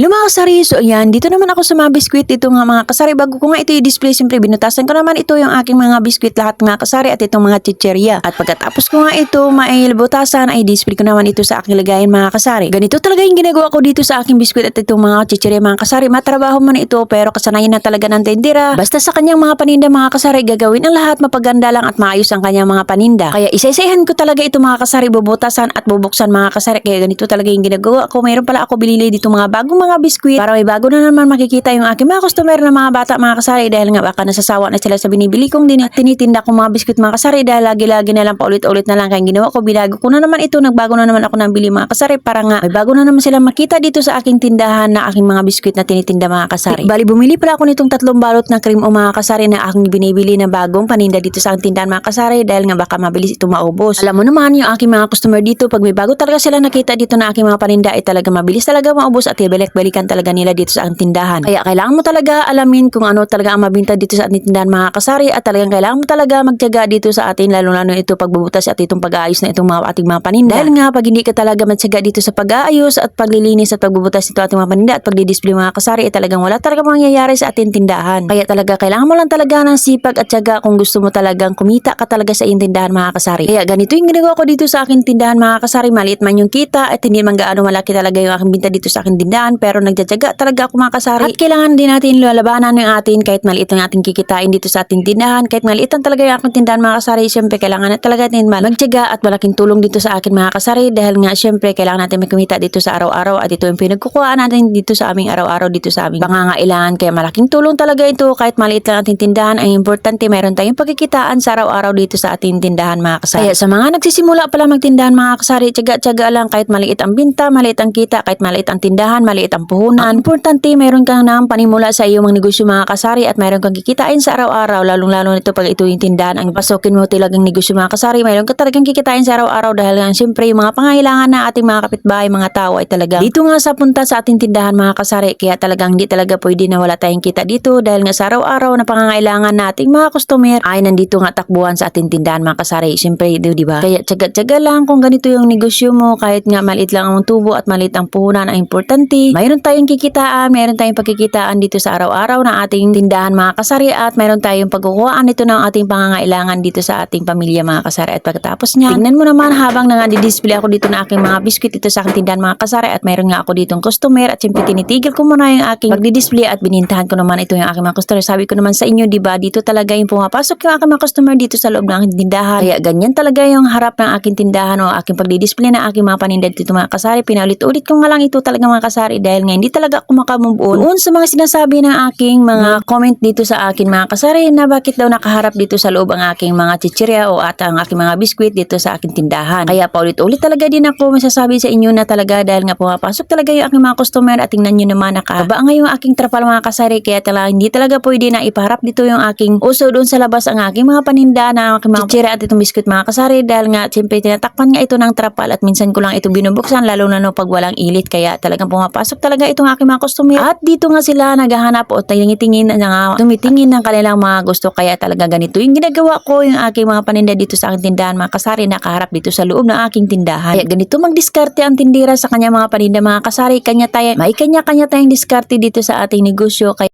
Hello mga kasari, so ayan, dito naman ako sa mga biskwit dito nga mga kasari. Bago ko nga ito i-display, siyempre binutasan ko naman ito yung aking mga biskwit lahat mga kasari at itong mga chicherya. At pagkatapos ko nga ito mailbutasan, ay display ko naman ito sa aking lagayin mga kasari. Ganito talaga yung ginagawa ko dito sa aking biskwit at itong mga chicherya mga kasari. Matrabaho man ito pero kasanayan na talaga ng tendera. Basta sa kanyang mga paninda mga kasari, gagawin ang lahat mapaganda lang at maayos ang kanyang mga paninda. Kaya isa-isahan ko talaga ito mga kasari, bubutasan at bubuksan mga kasari. Kaya ganito talaga yung ginagawa ko. Mayroon pala ako binili dito mga bagong mga biskwit para may bago na naman makikita yung aking mga customer na mga bata mga kasari dahil nga baka nasasawa na sila sa binibili kong din tinitinda kong mga biskwit mga kasari dahil lagi-lagi na lang paulit-ulit na lang kaya ginawa ko binago ko na naman ito nagbago na naman ako ng bili mga kasari para nga may bago na naman sila makita dito sa aking tindahan na aking mga biskwit na tinitinda mga kasari. Bali bumili pala ako nitong tatlong balot na cream o mga kasari na aking binibili na bagong paninda dito sa aking tindahan mga kasari dahil nga baka mabilis ito maubos. Alam mo naman yung aking mga customer dito pag may bago talaga sila nakita dito na aking mga paninda ay talaga mabilis talaga maubos at ibalik-balikan talaga nila dito sa aking tindahan. Kaya kailangan mo talaga alamin kung ano talaga ang mabinta dito sa ating tindahan mga kasari at talagang kailangan mo talaga magtiyaga dito sa atin lalo-lalo ito pagbubutas at itong pag-aayos na itong mga ating mga paninda. Dahil nga pag hindi ka talaga magtiyaga dito sa pag-aayos at paglilinis at pagbubutas nito ating mga paninda at pagdi-display mga kasari ay talagang wala talaga mangyayari sa ating tindahan. Kaya talaga kailangan mo lang talaga ng sipag at tiyaga kung gusto mo talagang kumita ka talaga sa iyong tindahan mga kasari. Kaya ganito yung ginagawa ko dito sa aking tindahan mga kasari. Maliit man yung kita at hindi man gaano malaki talaga yung aking binta dito sa aking tindahan pero nagtsatsaga talaga ako mga kasari. At kailangan din natin lalabanan yung atin kahit maliit ang ating kikitain dito sa ating tindahan. Kahit maliit ang talaga yung aking tindahan mga kasari. Siyempre kailangan na talaga natin magtyaga at malaking tulong dito sa akin mga kasari dahil nga siyempre kailangan natin may kumita dito sa araw-araw at ito yung pinagkukuhaan natin dito sa aming araw-araw dito sa aming pangangailangan. Kaya malaking tulong talaga ito kahit maliit lang ating tindahan. Ang importante meron tayong pagkikitaan sa araw-araw dito sa ating tindahan mga kasari. Kaya sa mga nagsisimula pala magtindahan mga kasari, tyaga-tyaga lang kahit maliit ang binta, maliit ang kita, kahit maliit ang tindahan, maliit puhunan. Ang importante meron kang panimula sa iyong mga negosyo mga kasari at meron kang kikitain sa araw-araw lalong-lalo nito pag ito yung tindahan. Ang pasukin mo talagang negosyo mga kasari meron ka talagang kikitain sa araw-araw dahil nga siyempre yung mga pangailangan na ating mga kapitbahay mga tao ay talaga dito nga sa punta sa ating tindahan mga kasari. Kaya talagang hindi talaga pwede na wala tayong kita dito dahil nga sa araw-araw na pangangailangan nating mga customer ay nandito nga takbuhan sa ating tindahan mga kasari. Siyempre di ba? Kaya tsaga-tsaga lang kung ganito yung negosyo mo kahit nga maliit lang ang tubo at maliit ang puhunan ang importante mayroon tayong kikitaan mayroon tayong pagkikitaan dito sa araw-araw na ating tindahan mga kasari at mayroon tayong pagkukuhaan nito ng ating pangangailangan dito sa ating pamilya mga kasari. At pagkatapos niya tingnan mo naman habang nanga-display ako dito na aking mga biscuit dito sa aking tindahan mga kasari at mayroon nga ako ditong customer at siyempre tinitigil ko muna yung aking pagdi-display at binintahan ko naman ito yung aking mga customer. Sabi ko naman sa inyo di ba dito talaga yung pumapasok yung aking mga customer dito sa loob ng aking tindahan. Kaya ganyan talaga yung harap ng aking tindahan o aking pagdi-display na aking mga paninda dito mga kasari. Pinaulit-ulit ko nga lang ito talaga mga kasari dahil nga hindi talaga ako makamove on sa mga sinasabi ng aking mga comment dito sa akin mga kasari na bakit daw nakaharap dito sa loob ang aking mga chichirya o at ang aking mga biskwit dito sa aking tindahan. Kaya paulit-ulit talaga din ako masasabi sa inyo na talaga dahil nga pumapasok talaga yung aking mga customer at tingnan nyo naman nakababa nga yung aking trapal mga kasari kaya talaga hindi talaga pwede na ipaharap dito yung aking uso doon sa labas ang aking mga paninda na aking mga chichirya at itong biskwit mga kasari dahil nga siyempre tinatakpan nga ito ng trapal at minsan ko lang ito binubuksan lalo na no pag walang ilit kaya talagang pumapasok talaga itong aking mga customer. At dito nga sila naghahanap o tingin-tingin na nga tumitingin ng kanilang mga gusto. Kaya talaga ganito yung ginagawa ko yung aking mga paninda dito sa aking tindahan. Mga kasari nakaharap dito sa loob ng aking tindahan. Kaya ganito magdiskarte ang tindera sa kanya mga paninda mga kasari. Kanya tayo may kanya-kanya tayong diskarte dito sa ating negosyo. Kaya